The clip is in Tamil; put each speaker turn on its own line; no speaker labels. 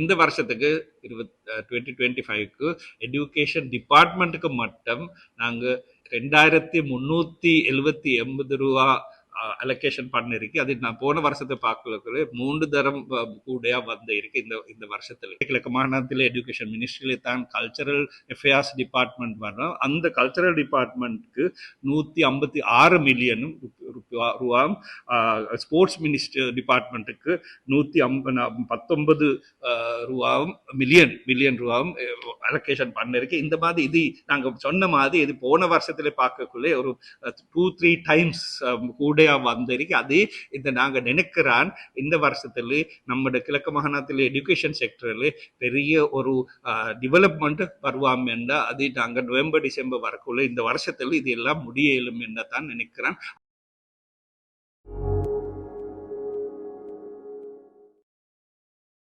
இந்த வருஷத்துக்கு இருபத் டுவெண்ட்டி டுவெண்ட்டி ஃபைவ்க்கு எஜுகேஷன் டிபார்ட்மெண்ட்டுக்கு மட்டும் நாங்கள் ரெண்டாயிரத்தி முந்நூற்றி எழுபத்தி எண்பது ரூபா அலோகேஷன் பண்ணிருக்கு. அது நான் போன வருஷத்தை பார்க்கல மூன்று தரம் கூட வந்து இருக்கு இந்த இந்த வருஷத்துல. கிழக்கு மாநிலத்தில் எஜுகேஷன் மினிஸ்ட்ரியில தான் கல்ச்சரல் எஃபேர்ஸ் டிபார்ட்மெண்ட் வரும். அந்த கல்ச்சரல் டிபார்ட்மெண்ட்க்கு நூற்றி ஐம்பத்தி ஆறு மில்லியனும் ரூபாயும் ஸ்போர்ட்ஸ் மினிஸ்டர் டிபார்ட்மெண்ட்டுக்கு நூற்றி ஐம்ப பத்தொன்பது ரூபாவும் மில்லியன் மில்லியன் ரூபாவும் அலோகேஷன் பண்ணிருக்கு. இந்த மாதிரி இது நாங்கள் சொன்ன மாதிரி இது போன வருஷத்துல பார்க்கக்குள்ளே ஒரு டூ த்ரீ டைம்ஸ் கூடயா வந்திருக்கு. அதே இந்த நாங்கள் நினைக்கிறான் இந்த வருஷத்துல நம்ம கிழக்கு மாகாணத்தில் எஜுகேஷன் செக்டரில் பெரிய ஒரு டெவலப்மெண்ட் வருவாம் என்றால் அது நாங்கள் நவம்பர் டிசம்பர் வரக்குள்ள இந்த வருஷத்தில் இது எல்லாம் முடியலும் என்ன தான் நினைக்கிறேன்.